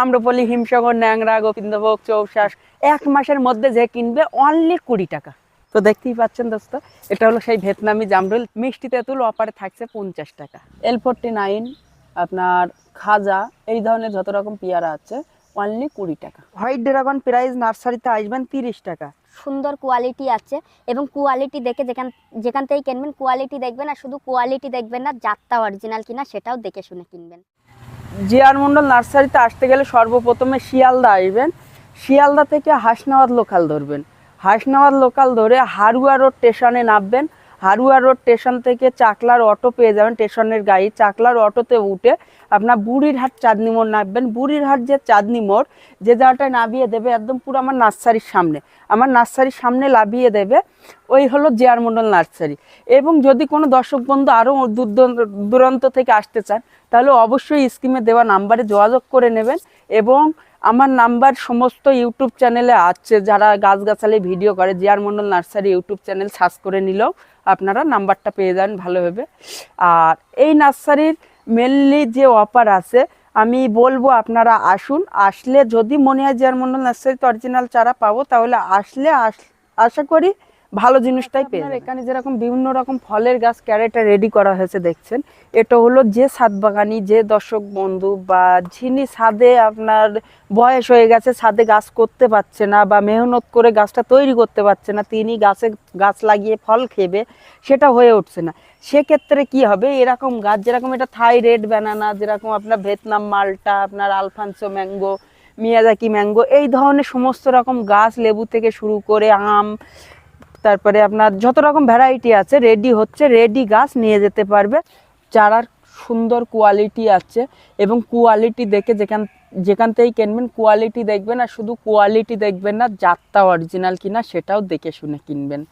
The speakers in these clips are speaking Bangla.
আম্রপলি, হিমসাগর, ন্যাংরা, গোবিন্দভোগ, চৌশাস, এক মাসের মধ্যে যে কিনবে অনলি কুড়ি টাকা। তো দেখতেই পাচ্ছেন দোস্ত, এটা হলো সেই ভিয়েতনামি জামরুল। মিষ্টি তেঁতুল অপারে থাকছে পঞ্চাশ টাকা। এল ফোরটি নাইন আপনার খাজা, এই ধরনের যত রকম পেয়ারা আছে অনলি কুড়ি টাকা। হোয়াইট ড্রাগন প্রাইস নার্সারিতে আসবেন তিরিশ টাকা। সুন্দর কোয়ালিটি আছে এবং কোয়ালিটি দেখে যেখান যেখান থেকে কিনবেন কোয়ালিটি দেখবেন আর শুধু কোয়ালিটি দেখবেন না জাতটা অরিজিনাল কিনা সেটাও দেখে শুনে কিনবেন। জিয়ার মন্ডল নার্সারিতে আসতে গেলে সর্বপ্রথমে শিয়ালদা আসবেন শিয়ালদা থেকে হাসনাবাদ লোকাল ধরবেন। হাসনাবাদ লোকাল ধরে হারুয়া রোড স্টেশনে নামবেন। হারুয়া রোড স্টেশন থেকে চাকলার অটো পেয়ে যাবেন স্টেশনের গাড়ি। চাকলার অটোতে উঠে আপনার বুড়িরহাট চাঁদনি মোড় নামবেন। বুড়িরহাট যে চাঁদনি মোড়, যে জায়গাটায় নামিয়ে দেবে একদম পুরো আমার নার্সারির সামনে। আমার নার্সারির সামনে লাভিয়ে দেবে, ওই হলো জিয়ার মন্ডল নার্সারি। এবং যদি কোনো দর্শক বন্ধু আরও দূর দূর- দূরান্ত থেকে আসতে চান, তাহলে অবশ্যই স্কিমে দেওয়া নাম্বারে যোগাযোগ করে নেবেন এবং আমার নাম্বার সমস্ত ইউটিউব চ্যানেলে আছে, যারা গাছগাছালি ভিডিও করে, জিয়ার Mondal nursery YouTube channel search করে নিলেও আপনারা নাম্বারটা পেয়ে যান ভালোভাবে আর এই নার্সারির মেনলি যে অফার আছে, আমি বলব আপনারা আসুন, আসলে যদি মনে হয় জিয়ার মন্ডল নার্সারিতে অরিজিনাল চারা পাবো, তাহলে আসলে আস- আশা করি ভালো জিনিসটাই পেয়ে যাবেন। এখানে যেরকম বিভিন্ন রকম ফলের গাছ ক্যারেটে রেডি করা হয়েছে দেখছেন এটা হলো যে ছাদ বাগানি যে দর্শক বন্ধু বা যিনি ছাদে আপনার বয়স হয়ে গেছে ছাদে গাছ করতে পারছে না বা মেহনত করে গাছটা তৈরি করতে পারছে না তিনি গাছে গাছ লাগিয়ে ফল খেবে সেটা হয়ে উঠছে না সেক্ষেত্রে কি হবে এরকম গাছ যেরকম এটা থাই রেড ব্যানানা যেরকম আপনার ভিয়েতনাম মালটা আপনার আলফানসো ম্যাঙ্গো মিয়াজাকি ম্যাঙ্গো এই ধরনের সমস্ত রকম গাছ লেবু থেকে শুরু করে আম তারপরে আপনার যত রকম ভ্যারাইটি আছে রেডি হচ্ছে রেডি গাছ নিয়ে যেতে পারবে। চারার সুন্দর কোয়ালিটি আছে এবং কোয়ালিটি দেখে যেখান যেখান থেকেই কিনবেন কোয়ালিটি দেখবেন আর শুধু কোয়ালিটি দেখবেন না জাতটা অরিজিনাল কিনা সেটাও দেখে শুনে কিনবেন।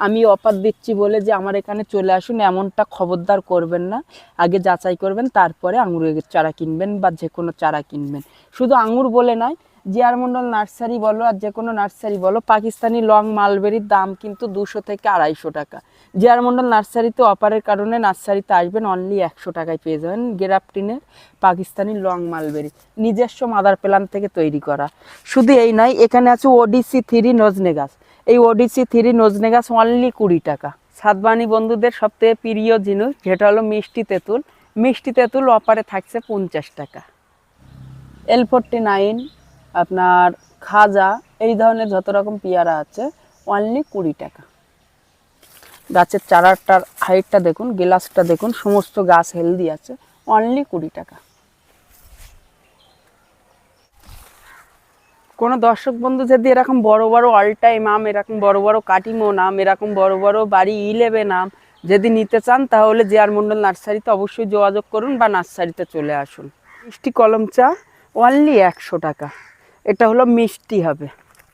আমি অফার দিচ্ছি বলে যে আমার এখানে চলে আসুন, এমনটা খবরদার করবেন না। আগে যাচাই করবেন, তারপরে আঙুরের চারা কিনবেন বা যে কোনো চারা কিনবেন। শুধু আঙুর বলে নয় জিয়ার মন্ডল নার্সারি বলো আর যে কোনো নার্সারি বলো, পাকিস্তানি লং মালবেরির দাম কিন্তু দুশো থেকে আড়াইশো টাকা। জিয়ার মন্ডল নার্সারিতে অপারের কারণে নার্সারিতে আসবেন অনলি একশো টাকায় পেয়ে যাবেন, গেরাপটিনের পাকিস্তানি লং মালবেরি, নিজস্ব মাদার প্ল্যান থেকে তৈরি করা। শুধু এই নয়, এখানে আছে ওডিসি থ্রি নজনে গাছ এই ওডিসি থ্রি নজনে গাছ অনলি কুড়ি টাকা। সাতবাণী বন্ধুদের সবথেকে প্রিয় জিনিস, যেটা হলো মিষ্টি তেঁতুল। মিষ্টি তেঁতুল অপারে থাকছে পঞ্চাশ টাকা। এল ফোরটি নাইন আপনার খাজা, এই ধরনের যত রকম পেয়ারা আছে অনলি কুড়ি টাকা। গাছের চারাটার হাইটটা দেখুন গ্লাসটা দেখুন, সমস্ত গাছ হেলদি আছে অনলি কুড়ি টাকা। কোনো দর্শক বন্ধু যদি এরকম বড় বড় অল টাইম আম, এরকম বড় বড় কাটিমো নাম এরকম বড় বড় বাড়ি ইলেভেন আম যদি নিতে চান, তাহলে জিয়ার মন্ডল নার্সারিতে অবশ্যই যোগাযোগ করুন বা নার্সারিতে চলে আসুন। মিষ্টি কলম চা অনলি একশো টাকা। এটা হলো মিষ্টি হবে।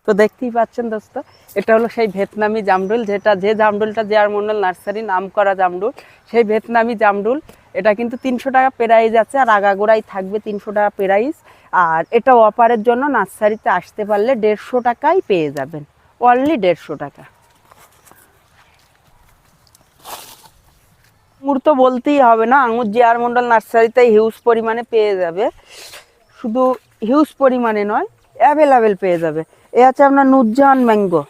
তো দেখতেই পাচ্ছেন দোস্ত, এটা হলো সেই ভিয়েতনামি জামরুল, যেটা যে জামরুলটা জিয়ার মন্ডল নার্সারি নাম করা জামরুল, সেই ভিয়েতনামি জামরুল, এটা কিন্তু তিনশো টাকা প্রাইজ আছে আর আগাগোড়াই থাকবে তিনশো টাকা প্রাইজ আর এটা অপারের জন্য নার্সারিতে আসতে পারলে দেড়শো টাকাই পেয়ে যাবেন অনলি দেড়শো টাকা। আঙুর তো বলতেই হবে না, আঙুর জিয়ার মন্ডল নার্সারিতে হিউজ পরিমাণে পেয়ে যাবে। শুধু হিউজ পরিমাণে নয় অ্যাভেলেবেল পেয়ে যাবে। এ আছে আপনার নুজান ম্যাঙ্গো।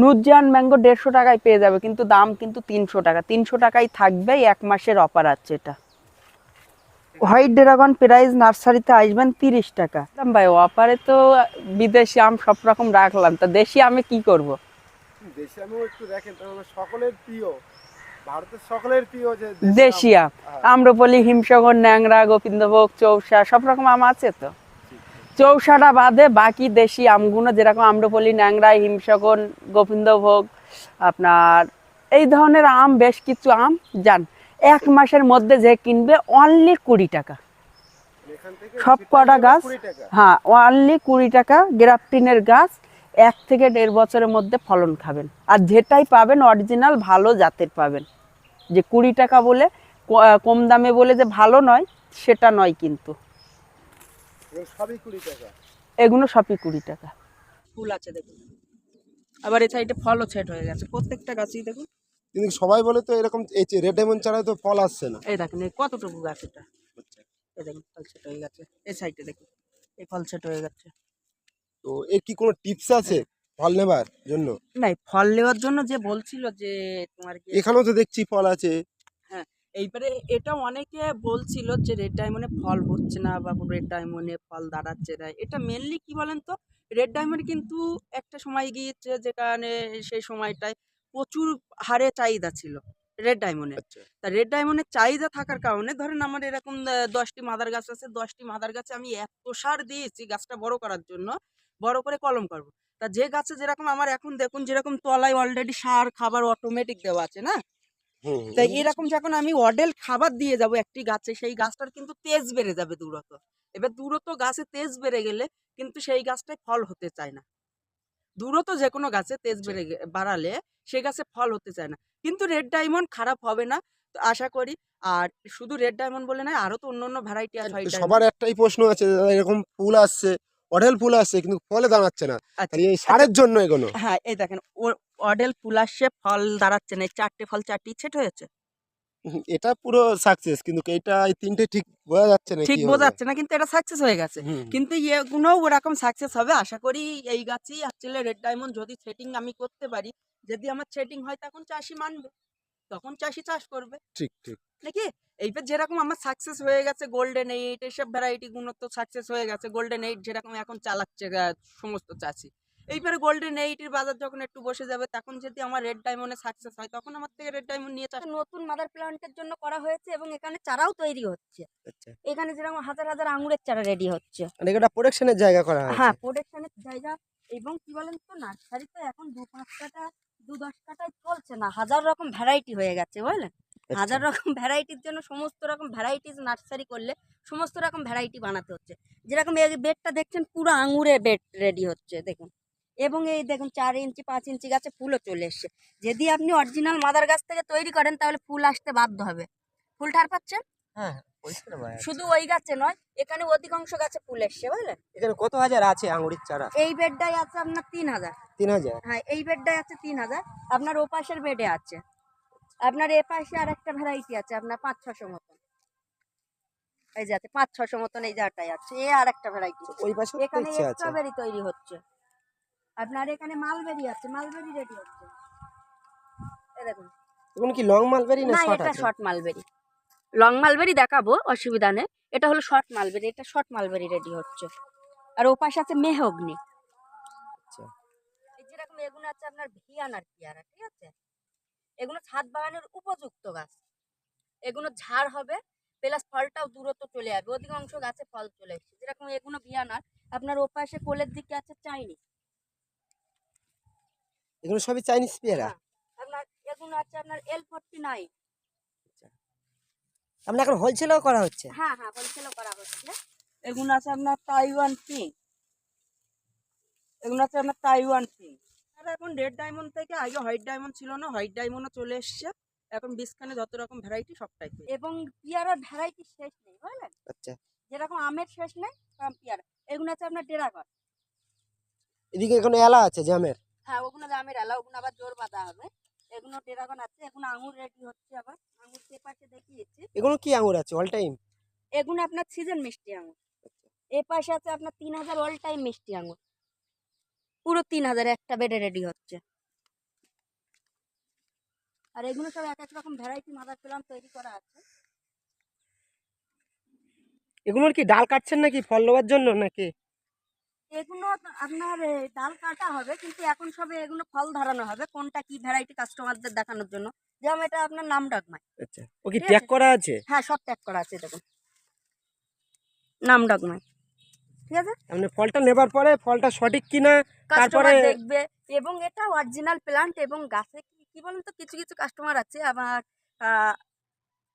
নুরজাহান ম্যাঙ্গো দেড়শো টাকায় পেয়ে যাবে কিন্তু দাম কিন্তু তিনশো টাকা। তিনশো টাকায় থাকবে এক মাসের অফার আছে এটা। হোয়াইট ড্রাগন প্রাইস নার্সারিতে আসবেন তিরিশ টাকা। ভাই অফারে তো বিদেশি আম সব রকম রাখলাম তা দেশি আমি কি করব। দেশি আমিও একটু দেখেন সকলের প্রিয় ভারতের সকলের প্রিয় যে দেশি আম আম্রপলি হিমসাগর ন্যাংরা গোবিন্দভোগ চৌসা সব রকম আম আছে তো? চৌসাটা বাদে বাকি দেশি আমগুলো যেরকম আম্রপলি ন্যাংরা হিমসাগর গোবিন্দভোগ আপনার এই ধরনের আম বেশ কিছু আম যান এক মাসের মধ্যে যে কিনবে অনলি কুড়ি টাকা। সব কটা গাছ? হ্যাঁ অনলি কুড়ি টাকা। গ্রাফটিনের গাছ এক থেকে দেড় বছরের মধ্যে ফলন খাবেন। আর যেটাই পাবেন অরিজিনাল ভালো জাতের পাবেন। যে কুড়ি টাকা বলে ক- কম দামে বলে যে ভালো নয় সেটা নয় কিন্তু। এগুলো সবই কুড়ি টাকা। এগুলো সবই কুড়ি টাকা। ফুল আছে দেখুন। আবার এই সাইডে ফলও সেট হয়ে গেছে। প্রত্যেকটা গাছই দেখুন। কিন্তু সবাই বলে তো এরকম এই রেড ডায়মন্ড ছাড়া তো ফল আসছে না। এই দেখেন এই কতটুকু গাছ এটা? এই দেখুন ফল সেট হয়ে গেছে। এই সাইডে দেখুন এই ফল সেট হয়ে গেছে। তো এর কি কোনো টিপস আছে? ফল নেবার জন্য? নাই ফল নেওয়ার জন্য যে বলছিল যে তোমার কি এখানেও তো দেখছি ফল আছে। এইবারে এটা অনেকে বলছিল যে রেড ডায়মন্ডে ফল হচ্ছে না বা রেড ডায়মন্ডে ফল দাঁড়াচ্ছে না। এটা মেনলি কি বলেন তো? রেড ডায়মন্ড কিন্তু একটা সময় গিয়েছে যেখানে সেই সময়টায় প্রচুর হারে চাহিদা ছিল রেড ডায়মন্ডে আচ্ছা। তা রেড ডায়মন্ডের চাহিদা থাকার কারণে ধরেন আমার এরকম দশটি মাদার গাছ আছে দশটি মাদার গাছে আমি এত সার দিয়েছি গাছটা বড় করার জন্য বড় করে কলম করব। তা যে গাছে যেরকম আমার এখন দেখুন যেরকম তলায় অলরেডি সার খাবার অটোমেটিক দেওয়া আছে না। তাই এরকম যখন আমি অডেল খাবার দিয়ে যাব একটি গাছে সেই গাছটার কিন্তু তেজ বেড়ে যাবে দূরত এবার দূরত গাছে তেজ বেড়ে গেলে কিন্তু সেই গাছটায় ফল হতে চায় না। দূরত যে কোনো গাছে তেজ বেড়ে বাড়ালে সেই গাছে ফল হতে চায় না। কিন্তু রেড ডায়মন্ড খারাপ হবে না তো আশা করি। আর শুধু রেড ডায়মন্ড বলে নয় আরও তো অন্য অন্য ভ্যারাইটি আছে সবার একটাই প্রশ্ন আছে এরকম ফুল আসছে অঢেল ফুল আসছে কিন্তু ফলে দাঁড়াচ্ছে না। আচ্ছা। তাহলে এই সারের জন্য এগোনো। হ্যাঁ এই দেখেন অডেল ফুল আসছে ফল দাঁড়াচ্ছে না চারটে ফল চারটি ছেট হয়েছে। এটা পুরো সাকসেস কিন্তু এটা এই তিনটে ঠিক বোঝা যাচ্ছে না ঠিক বোঝা যাচ্ছে না কিন্তু এটা সাকসেস হয়ে গেছে। কিন্তু এগুলোও ওরকম সাকসেস হবে আশা করি এই গাছই আসলে রেড ডায়মন্ড যদি সেটিং আমি করতে পারি যদি আমার সেটিং হয় তখন চাষি মানবে। তখন চাষি চাষ করবে। ঠিক ঠিক। নাকি এইবার যেরকম আমার সাকসেস হয়ে গেছে গোল্ডেন এইট এইসব ভ্যারাইটি গুলো তো সাকসেস হয়ে গেছে। গোল্ডেন এইট যেরকম এখন চালাচ্ছে সমস্ত চাষি। এইবারে গোল্ডেন এইটের বাজার যখন একটু বসে যাবে তখন যদি আমার রেড ডায়মন্ডে সাকসেস হয় তখন আমার থেকে রেড ডায়মন্ড নিয়ে চাষ নতুন মাদার প্লান্টের জন্য করা হয়েছে এবং এখানে চারাও তৈরি হচ্ছে। আচ্ছা। এখানে যেরকম হাজার হাজার আঙুরের চারা রেডি হচ্ছে। মানে এটা প্রোডাকশনের জায়গা করা হ্যাঁ প্রোটেকশনের জায়গা এবং কি বলেন তো নার্সারি তো এখন দু পাঁচ কাটা দু দশ কাটায় চলছে না হাজার রকম ভ্যারাইটি হয়ে গেছে বুঝলেন? আচ্ছা। হাজার রকম ভ্যারাইটির জন্য সমস্ত রকম ভ্যারাইটিস নার্সারি করলে সমস্ত রকম ভ্যারাইটি বানাতে হচ্ছে। যেরকম এই বেডটা দেখছেন পুরো আঙুরের বেড রেডি হচ্ছে দেখুন। এবং এই দেখুন চার ইঞ্চি পাঁচ ইঞ্চি গাছে ফুলও চলে এসছে। যদি আপনি অরিজিনাল মাদার গাছ থেকে তৈরি করেন তাহলে ফুল আসতে বাধ্য হবে। ফুল ঠার পাচ্ছেন? হ্যাঁ। শুধু ওই গাছে নয় এখানে অধিকাংশ গাছে ফুল এসছে বুঝলেন এখানে কত হাজার আছে আঙুরের চারা? এই বেডটাই আছে আপনার তিন হাজার। তিন হাজার? হ্যাঁ এই বেডটাই আছে তিন হাজার। আপনার ও পাশের বেডে আছে। আপনার এ পাশে আর একটা ভ্যারাইটি আছে আপনার পাঁচ ছশো মতন। এই যে আছে পাঁচ ছশো মতন এই জায়গাটাই আছে এ আর একটা ভ্যারাইটি ওই পাশে এখানে স্ট্রবেরি তৈরি হচ্ছে। আপনার এখানে মালবেরি আছে মালবেরি রেডি হচ্ছে। এই দেখুন। কি লং মালবেরি না এটা শর্ট মালবেরি লং মালবেরি দেখাবো অসুবিধা নেই। এটা হলো শর্ট মালবেরি এটা শর্ট মালবেরি রেডি হচ্ছে। আর ও পাশে আছে মেহগ্নি। আচ্ছা। যেরকম এগুলো আছে আপনার ভিয়ানার পেয়ারা ঠিক আছে? এগুলো ছাদ বাগানের উপযুক্ত গাছ। এগুলো ঝাড় হবে প্লাস ফলটাও দূরত্ব চলে যাবে অধিকাংশ গাছে ফল চলে এসেছে যেরকম এগুলো ভিয়ানার আপনার ও পাশে কোলের দিকে আছে চাইনি এগুলো সবই চাইনিজ পেয়ারা? হ্যাঁ। আপনার এগুলো আছে আপনার এল ফোরটি নাইন। আমরা এখন হোলসেলও করা হচ্ছে? হ্যাঁ হ্যাঁ হোলসেলও করা হচ্ছে। এগুলো আছে আপনার তাইওয়ান পিঙ্ক এগুলো আছে আপনার তাইওয়ান পিঙ্ক আর এখন রেড ডায়মন্ড থেকে আগে হোয়াইট ডায়মন্ড ছিল না হোয়াইট ডায়মন্ডও চলে এসছে। এখন বিস্কানে যত রকম ভ্যারাইটি সবটাই এবং পেয়ারার ভ্যারাইটি শেষ নেই বুঝলেন? আচ্ছা। যেরকম আমের শেষ নেই তেরকম পেয়ারা। এগুলো আছে আপনার ডেরাগন। এদিকে এখন এলা আছে জামের? হ্যাঁ ওগুলো আমের এলা ওগুলো আবার জোর বাঁধা হবে। এগুলো ডেরাগন আছে এখন আঙুর রেডি হচ্ছে আবার। আঙুর পেপারকে দেখিয়েছি। এগুলো কি আঙুর আছে অল টাইম এগুলো আপনার সিজন মিষ্টি আঙুর। এ পাশে আছে আপনার তিন হাজার অল টাইম মিষ্টি আঙুর। পুরো তিন হাজার একটা বেডে রেডি হচ্ছে। আর এগুলো সব এক এক রকম ভ্যারাইটি মাদার প্লান্ট তৈরি করা আছে। এগুলোর কি ডাল কাটছেন নাকি ফল নেওয়ার জন্য নাকি? এগুলো আপনার ডাল কাটা হবে কিন্তু এখন সবে এগুলো ফল ধরানো হবে কোনটা কি ভ্যারাইটি কাস্টমারদের দেখানোর জন্য। যেমন এটা আপনার নাম ডাকমাই। আচ্ছা ও কি ট্যাগ করা আছে? হ্যাঁ সব প্যাক করা আছে দেখুন। নাম ডাকমাই। ঠিক আছে? আপনি ফলটা নেবার পরে ফলটা সঠিক কিনা তারপরে- দেখবে এবং এটা অরিজিনাল প্লান্ট এবং গাছে কি কি বলেন তো কিছু কিছু কাস্টমার আছে আবার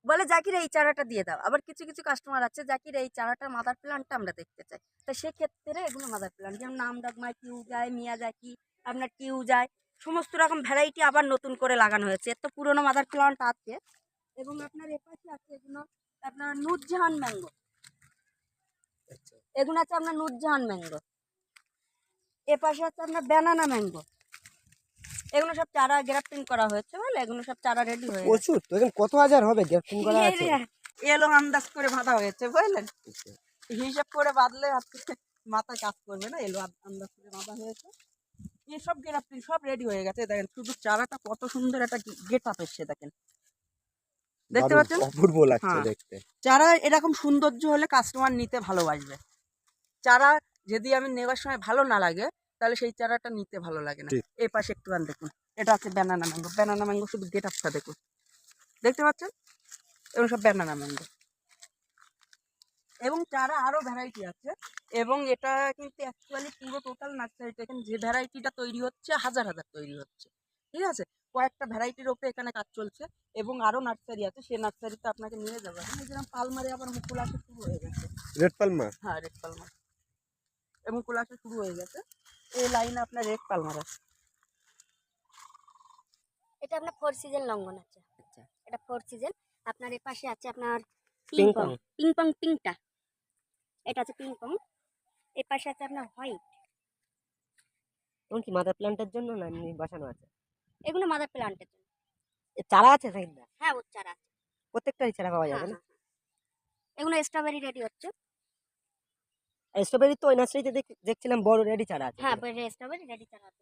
বলে জাকির এই চারাটা দিয়ে দাও। আবার কিছু কিছু কাস্টমার আছে জাকির এই চারাটার মাদার প্লান্টটা আমরা দেখতে চাই। তো সেক্ষেত্রে এগুলো মাদার প্লান্ট যেমন নাম ডাকমাই কিউ যায় মিয়া জাকি আপনার কিউ যায় সমস্ত রকম ভ্যারাইটি আবার নতুন করে লাগানো হয়েছে। এর তো পুরোনো মাদার প্লান্ট আছে এবং আপনার এপাশে আছে এগুলো আপনার নুরজাহান ম্যাঙ্গো আচ্ছা। এগুলো আছে আপনার নুরজাহান ম্যাঙ্গো এ পাশে আছে আপনার ব্যানানা ম্যাঙ্গো এগুলো সব চারা গ্রাফটিং করা হয়েছে বলে এগুলো সব চারা রেডি প্রচুর তো এখানে কত হাজার হবে গ্যাপটিং করা আছে? এলো আন্দাজ করে বাঁধা হয়েছে বুঝলেন হিসাব করে বাঁধলে মাথায় কাজ করবে না এলো আন্দাজ করে বাঁধা হয়েছে। এসব গেরাপটি সব রেডি হয়ে গেছে দেখেন শুধু চারাটা কত সুন্দর একটা গেট আপ এসছে দেখেন। দেখতে পাচ্ছেন? অপূর্ব লাগছে হ্যাঁ। দেখতে। চারা এরকম সৌন্দর্য হলে কাস্টমার নিতে ভালোবাসবে। চারা যদি আমি নেওয়ার সময় ভালো না লাগে তাহলে সেই চারাটা নিতে ভালো লাগে না। এই পাশে একটু আন দেখুন। এটা আছে ব্যানানা ম্যাঙ্গো ব্যানানা ম্যাঙ্গো শুধু গেট আপটা দেখুন। দেখতে পাচ্ছেন? এবং সব ব্যানানা ম্যাঙ্গো এবং চারা আরও ভ্যারাইটি আছে। এবং এটা কিন্তু অ্যাকচুয়ালি পুরো টোটাল নার্সারিটা এখানে যে ভ্যারাইটিটা তৈরি হচ্ছে হাজার হাজার তৈরি হচ্ছে। ঠিক আছে? কয়েকটা ভ্যারাইটির ওপরে এখানে কাজ চলছে। এবং আরও নার্সারি আছে। সেই নার্সারিতে আপনাকে নিয়ে যাব। যেরকম পালমারে আবার মুকুল আসা শুরু হয়ে গেছে। রেড পালমা হ্যাঁ রেড পালমার এবং মুকুল আসা শুরু হয়ে গেছে। এই লাইনে আপনার রেড পালমার আছে। এটা আপনার ফোর সিজন লঙ্ঘন আছে। আচ্ছা। এটা ফোর সিজন আপনার এ পাশে আছে আপনার পিং পিং পং। পং পিংটা এটা আছে পিং পং এ পাশে আছে আপনার হোয়াইট এবং কি মাদার প্ল্যান্টের জন্য না এমনি বসানো আছে? এগুলো মাদার প্লান্টের জন্য। চারা আছে সাইডটা হ্যাঁ ওর চারা আছে। প্রত্যেকটারই চারা পাওয়া হ্যাঁ, যাবে না? হ্যাঁ, হ্যাঁ। এগুলো স্ট্রবেরি রেডি হচ্ছে। স্ট্রবেরি তো ওই নার্সারিতে দেখছিলাম বড় রেডি চারা আছে হ্যাঁ স্ট্রবেরি রেডি চারা আছে।